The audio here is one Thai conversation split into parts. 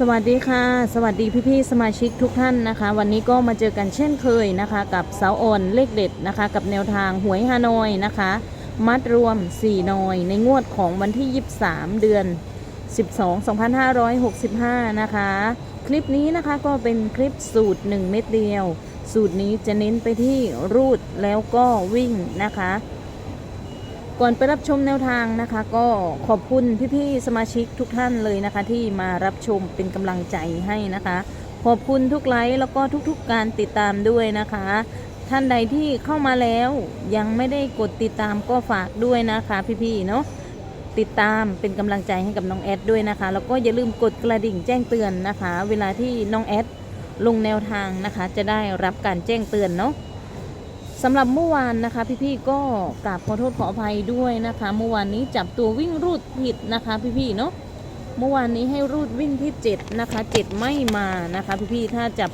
สวัสดีค่ะ สวัสดีพี่ๆสมาชิกทุกท่านนะคะ วันนี้ก็มาเจอกันเช่นเคยนะคะ กับเสาออนเลขเด็ดนะคะ กับแนวทางหวยฮานอยนะคะ มัดรวม 4 นอย ในงวดของวันที่ 23 เดือน 12 2565 นะคะ คลิปนี้นะคะก็เป็นคลิปสูตร 1 เม็ดเดียว สูตรนี้จะเน้นไปที่รูดแล้วก็วิ่งนะคะ ก่อนไปรับชมแนวทางนะคะ ก็ขอบคุณพี่ๆสมาชิกทุกท่านเลยนะคะ ที่มารับชมเป็นกำลังใจให้นะคะ ขอบคุณทุกไลค์แล้วก็ทุกๆการติดตามด้วยนะคะ ท่านใดที่เข้ามาแล้วยังไม่ได้กดติดตามก็ฝากด้วยนะคะพี่ๆเนาะติดตามเป็นกำลังใจให้กับน้องแอดด้วยนะคะ แล้วก็อย่าลืมกดกระดิ่งแจ้งเตือนนะคะ เวลาที่น้องแอดลงแนวทางนะคะ จะได้รับการแจ้งเตือนเนาะ สำหรับเมื่อวานนะคะ พี่ๆก็กราบขอโทษขออภัยด้วยนะคะ เมื่อวานนี้จับตัววิ่งรูดผิดนะคะ พี่ๆเนาะเมื่อวานนี้ให้รูดวิ่งที่ 7 นะคะ 7 ไม่มานะคะ พี่ๆถ้าจับ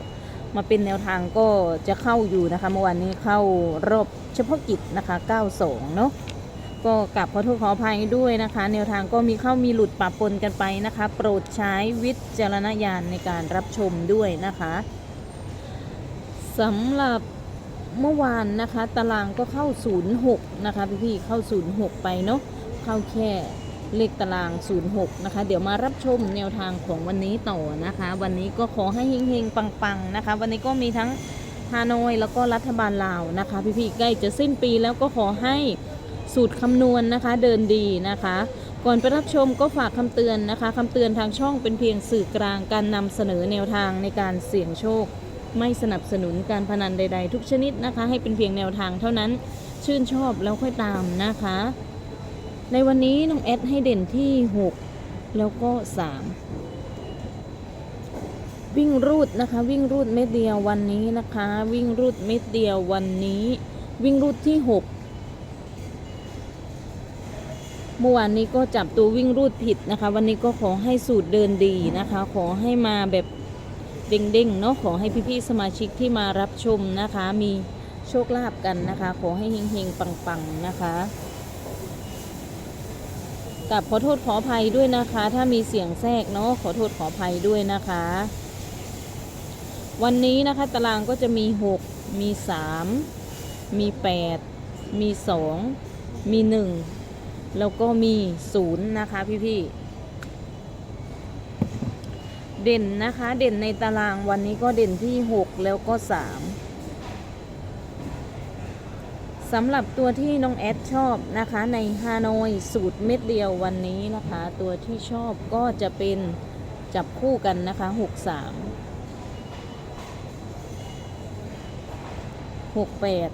9 มาเป็นแนวทางก็จะเข้าอยู่นะคะ เมื่อวานนี้เข้ารอบเฉพาะกิจนะคะ 92 เนาะก็กราบขอโทษขออภัยด้วยนะคะ แนวทางก็มีเข้ามีหลุดปะปนกันไปนะคะ โปรดใช้วิจารณญาณในการรับชมด้วยนะคะสำหรับ เมื่อวานนะคะ ตารางก็เข้า 06 นะคะพี่ๆเข้า 06 ไปเนาะเข้าแค่เลขตาราง 06 นะคะ เดี๋ยวมารับชมแนวทางของวันนี้ต่อนะคะ วันนี้ก็ขอให้เฮงๆ ปังๆ นะคะ วันนี้ก็มีทั้งฮานอยแล้วก็รัฐบาลลาวนะคะ พี่ๆใกล้จะสิ้นปีแล้วก็ขอให้สูตรคำนวณนะคะ เดินดีนะคะ ก่อนไปรับชมก็ฝากคำเตือนนะคะคำเตือนทางช่องเป็นเพียงสื่อกลางการนำเสนอแนวทางในการเสี่ยงโชค ไม่สนับสนุนการพนันใด ๆ ทุกชนิดนะคะ ให้เป็นเพียงแนวทางเท่านั้น ชื่นชอบแล้วค่อยตามนะคะ ในวันนี้น้องแอดให้เด่นที่ 6 แล้วก็ 3 วิ่งรูดนะคะ วิ่งรูดเม็ดเดียววันนี้นะคะ วิ่งรูดเม็ดเดียววันนี้ วิ่งรูดที่ 6เมื่อวานนี้ก็จับตัววิ่งรูดผิดนะคะ วันนี้ก็ขอให้สูตรเดินดีนะคะ ขอให้มาแบบ เด้งๆเนาะขอให้พี่ๆสมาชิกที่มารับชมนะคะ มีโชคลาภกันนะคะ ขอให้เฮงๆปังๆนะคะกับขอโทษขออภัยด้วยนะคะ ถ้ามีเสียงแทรกเนาะขอโทษขออภัยด้วยนะคะ วันนี้นะคะตารางก็จะมี 6 มี 3 มี 8 มี 2 มี 1 แล้วก็มี 0 นะคะพี่ๆ เด่นนะคะ เด่นในตารางวันนี้ก็เด่นที่ 6 แล้วก็ 3 สำหรับตัวที่น้องแอดชอบนะคะ ในฮานอยสูตรเม็ดเดียววันนี้นะคะ ตัวที่ชอบก็จะเป็นจับคู่กันนะคะ 6 3 6 8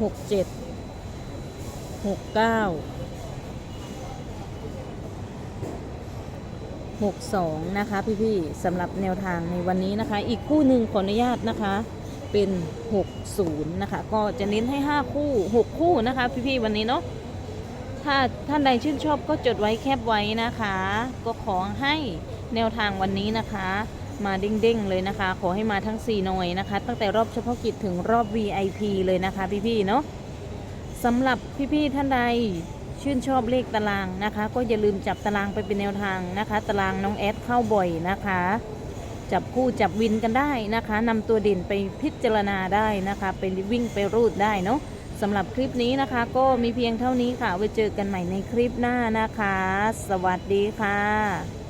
6 7 6 9 62 นะคะ พี่ๆสำหรับแนวทางในวันนี้นะคะ อีกคู่หนึ่งขออนุญาตนะคะ เป็น 60 นะคะ ก็จะเน้นให้ 5 คู่ 6 คู่นะคะ พี่ๆวันนี้เนาะถ้าท่านใดชื่นชอบก็จดไว้แคบไว้นะคะ ก็ขอให้แนวทางวันนี้นะคะ มาเด้งๆเลยนะคะ ขอให้มาทั้ง 4 หน่วยนะคะ ตั้งแต่รอบเฉพาะกิจถึงรอบ VIP เลยนะคะ พี่ๆเนาะสำหรับพี่ๆท่านใด ชื่นชอบเลขตารางนะคะ ก็อย่าลืมจับตารางไปเป็นแนวทางนะคะ ตารางน้องแอดเข้าบ่อยนะคะ จับคู่จับวินกันได้นะคะนำตัวเด่นไปพิจารณาได้นะคะไปวิ่งไปรูดได้เนาะสำหรับคลิปนี้นะคะ ก็มีเพียงเท่านี้ค่ะไว้เจอกันใหม่ในคลิปหน้านะคะ สวัสดีค่ะ